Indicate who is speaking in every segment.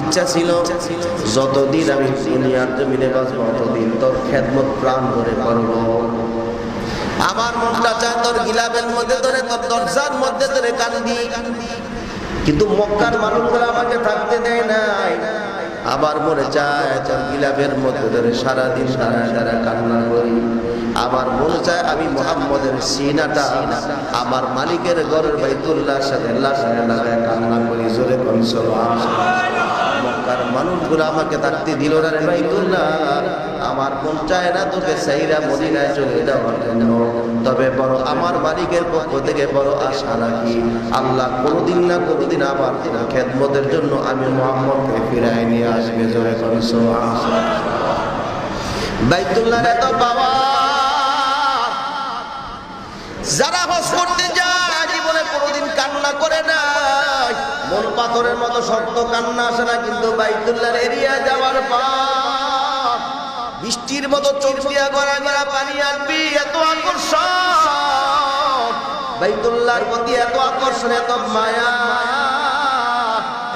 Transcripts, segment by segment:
Speaker 1: ইচ্ছা ছিল, যতদিন আমি দুনিয়ার জমিনে বাঁচবো, ততদিন তোর খেদমত প্রাণ করে করব। আমার মনটা চায় তোর গিলাবের মধ্যে ধরে, তোর দরজার মধ্যে ধরে কান্দি। কিন্তু মক্কার মানুষগুলো আমাকে থাকতে দেয় নাই। আবার মনে চায় তোর গিলাবের মধ্যে ধরে সারাদিন সারা সারা কান্না করি। আমার মনে চায় আমি মোহাম্মদের সিনাটা। আমার মালিকের ঘরের বাইতুল্লাহর সাথে কান্না করি, জোরে কনসল মক্কার মানুষগুলো আমাকে থাকতে দিল না রে বাইতুল্লাহ। আমার মন চায় না তোকে সাইরা মদিনায় চলে যাওয়ার জন্য। তবে বড় আমার মালিকের পক্ষ থেকে বড় আশা রাখি। আল্লাহ কোনোদিন না কোনোদিন আমার খেদমতের জন্য আমি মোহাম্মদকে ফিরাই নিয়ে আসবে, জোরে কনসো বাইতুল্লাহ এত বাবা যারা হজ করতে যায় জীবনে কোনোদিন কান্না করে না মন পাথরের মতো শক্ত কান্না আসে না, কিন্তু বাইতুল্লাহর এরিয়া যাওয়ার পর বৃষ্টির মতো চোখ দিয়া গড়া গড়া পানি আনবি, এত আকর্ষণ। বাইতুল্লার প্রতি এত আকর্ষণ, এত মায়া।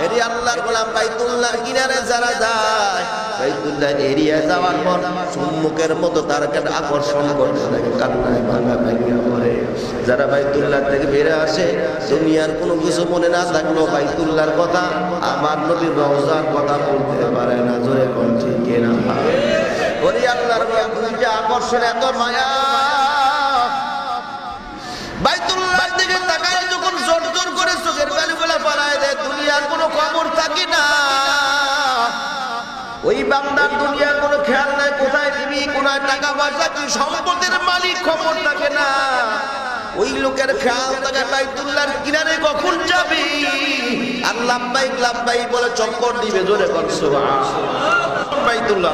Speaker 1: এরি আল্লাহর গোলাম, বাইতুল্লাহর কিনারে যারা যায় বাইতুল্লাহ এরিয়া যাওয়ার পর সম্মুখের মতো তার আকর্ষণ করতে থাকে কান্নায় ভাঙা যারা বাইতুল্লাহ থেকে বেড়ে আসে, দুনিয়ার কোনো কিছু মনে না থাকল বাইতুল্লাহর কথা, আমার নবীর রওজার কথা বলতে পারে না, জোরে কোন ঠিক না ওরে আল্লাহর যে আকর্ষণ, এত মায়া। জোর করে কোনো খবর থাকে না। ওই কোনো খেয়াল কোথায় দিবি কোথায় টাকা পয়সা কি সম্পদের মালিক খবর থাকে না। ওই লোকের খেয়াল থাকে বাইতুল্লাহর কিনারে কখন যাবি? আর লাভবাই লাভবাই বলে চক্কর দিবে, জোরে করছ বাইতুল্লাহ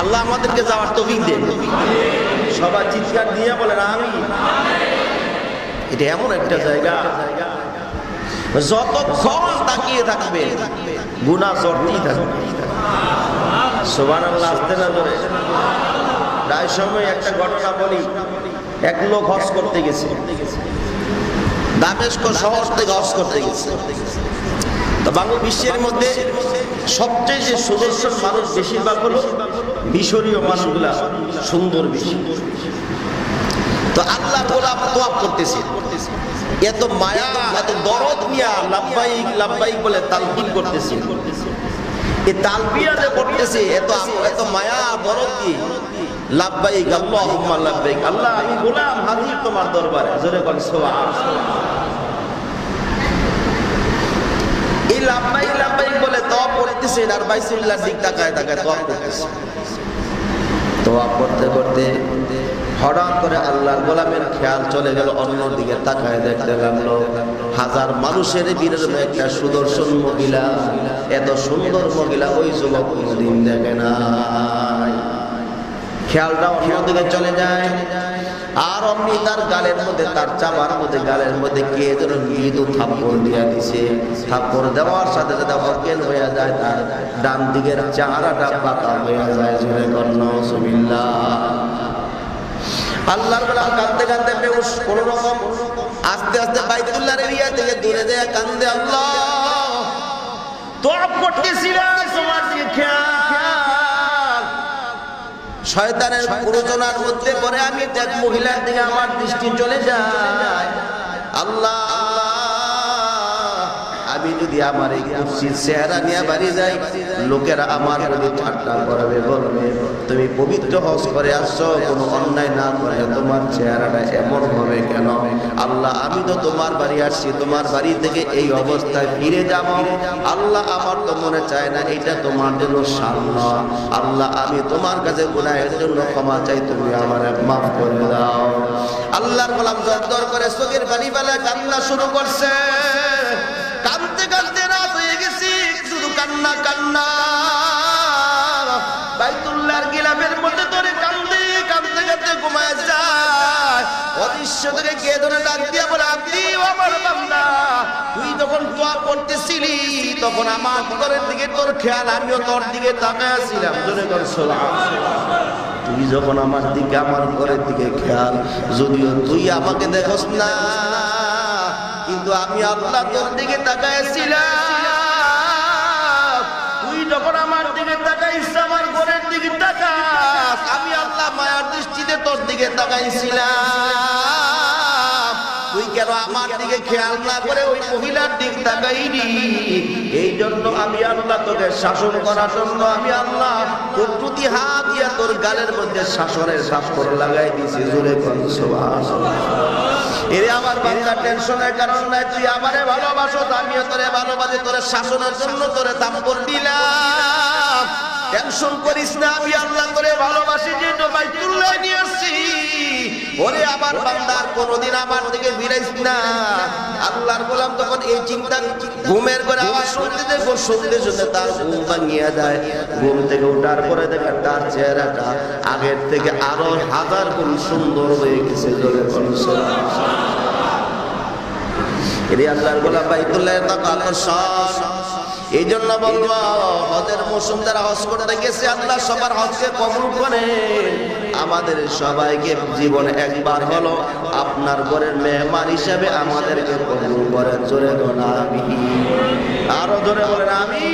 Speaker 1: আল্লাহ আমাদেরকে যাওয়ার তৌফিক দেন। সবার চিৎকার দিয়ে বলেন আমি এটা এমন একটা জায়গা। যতক্ষণ তাকিয়ে থাকবে গুণা চড়তেই থাকবে। সোবান আল্লাহ আসতে না ধরে সময় একটা ঘটনা বলি। এক লোক হজ করতে গেছে। দামেস্ক শহর থেকে হজ করতে গেছে। বাংলা বিশ্বের মধ্যে সবচেয়ে যে সুদর্শন মানুষ বেশিরভাগ হলো মিশরীয় মানুষগুলা, সুন্দর বেশি। তো আল্লাহ গোলাপ করতেছে। এত মায়া, এত দরদ নিয়া লাভবাইক লাভবাইক বলে তালকিন করতেছে। এই তালবিয়া যে করতেছে, এত এত মায়া, দরদ দিয়ে লাভবাইক আল্লাহ লাভবাইক আল্লাহ, আমি গোলাম হাজির তোমার দরবারে। জোরে সোয়া এই লাম্বাই বলে আর দিক তাকায় তাকায় তোয়া করতে করতে হঠাৎ করে আল্লাহর গোলামের খেয়াল চলে গেল অন্য দিকে তাকায় দেখতে লাগল, হাজার মানুষের বীরের একটা সুদর্শন মহিলা, এত সুন্দর মহিলা, ওই যুবক কোনোদিন দেখে না। খেয়ালটা অন্যদিকে চলে যায়। আর অমনি তার গালের মধ্যে, তার চামার মধ্যে, গালের মধ্যে কে যেন মৃদু থাপ্পড় দিয়া দিছে। থাপ্পড় দেওয়ার সাথে সাথে অজ্ঞান হয়ে যায়, তার ডান দিকের চেহারাটা পাতা হয়ে যায় জুড়ে কর্ণ সুবিল্লা আল্লাহর বেলা কাঁদতে কাঁদতে বেউস কোন রকম আস্তে আস্তে বাইতুল্লাহর এরিয়া থেকে দূরে যায় কান্দে আল্লাহ। তোয়াব করতেছিলাম তোমার খেয়াল। শয়তানের প্ররোচনার মধ্যে পরে আমি এক মহিলার দিকে আমার দৃষ্টি চলে যায়। আল্লাহ! আমি যদি আমার এই কুৎসিত চেহারা নিয়ে বাড়ি যাই, লোকেরা আমার প্রতি ঠাট্টা করবে, বলবে, তুমি পবিত্র হজ করে আসছো, কোনো অন্যায় না করে তোমার চেহারাটা এমন হবে কেন? আল্লাহ, আমি তো তোমার বাড়ি আসছি, তোমার বাড়ি থেকে এই অবস্থায় ফিরে যাব। আল্লাহ আমার তো মনে চায় না, এটা তোমার জন্য সামন আল্লাহ, আমি তোমার কাছে গুনাহের জন্য ক্ষমা চাই, তুমি আমার মাফ করে দাও। আল্লাহর গোলাম জর করে চোখের পানি বেলা কান্না শুরু করছে। কানতে কানতে রাত হয়ে গেছি, শুধু কান্না কান্না। বাইতুল্লাহর গিলাফের মধ্যে ধরে কান্দে কান্দতে কান্দতে ঘুমায় যায়। অদৃশ্য থেকে কে ধরে ডাক দিয়া বলে আপনি আমার বান্দা, তুই যখন দোয়া করতেছিলি, তখন আমার ঘরের দিকে তোর খেয়াল, আমিও তোর দিকে তাকায় ছিলাম জোরে কর তুই যখন আমার দিকে, আমার ঘরের দিকে খেয়াল, যদিও তুই আমাকে দেখোস না কিন্তু আমি আল্লাহ তোর দিকে তাকাইছিলাম তুই যখন আমার দিকে তাকাইছিস, আমার ঘরের দিকে তাকাস। আমি আল্লাহ মায়ার দৃষ্টিতে তোর দিকে তাকাইছিলাম। তুই কেন আমার দিকে খেয়াল না করে ওই মহিলার দিক তাকাইনি এই জন্য আমি আল্লাহ তোকে শাসন করার জন্য আমি আল্লাহ তোর প্রতি হাত দিয়া তোর গালের মধ্যে শাসনের শাসন লাগাই দিয়েছি জোরে কনসবাস এরে আমার বাংলা টেনশনের কারণ নাই, তুই আমারে ভালোবাসো আমিও তোরে ভালোবাসি, তোরে শাসনের জন্য তোরে দাম দিলাম। টেনশন করিস না, আমি আল্লাহ করে ভালোবাসি, যে ভাই তুল্লাই নিয়ে আসছি। ওরে আমার বান্দার কোনোদিন আমার দিকে ফিরাইস না। আল্লাহর গোলাম তখন এই চিন্তা ঘুমের করে আওয়াজ শুনতে দেখো শুনতে শুনতে তার ঘুম ভাঙিয়া যায়। ঘুম থেকে ওঠার পরে দেখে তার চেহারাটা আগের থেকে আরও হাজার গুণ সুন্দর হয়ে গেছে, জোরে এরে আল্লাহর গোলাম বাইতুল্লাহ তাক আকর্ষণ। এই জন্য বলব, হজের মৌসুম যারা হজ করতে গেছে, আল্লাহ সবার হজকে কবুল করে। আমাদের সবাইকে জীবনে একবার হলো আপনার ঘরের মেহমান হিসাবে আমাদেরকে কবুল করেন জোরে আরও জোরে বলেন আমি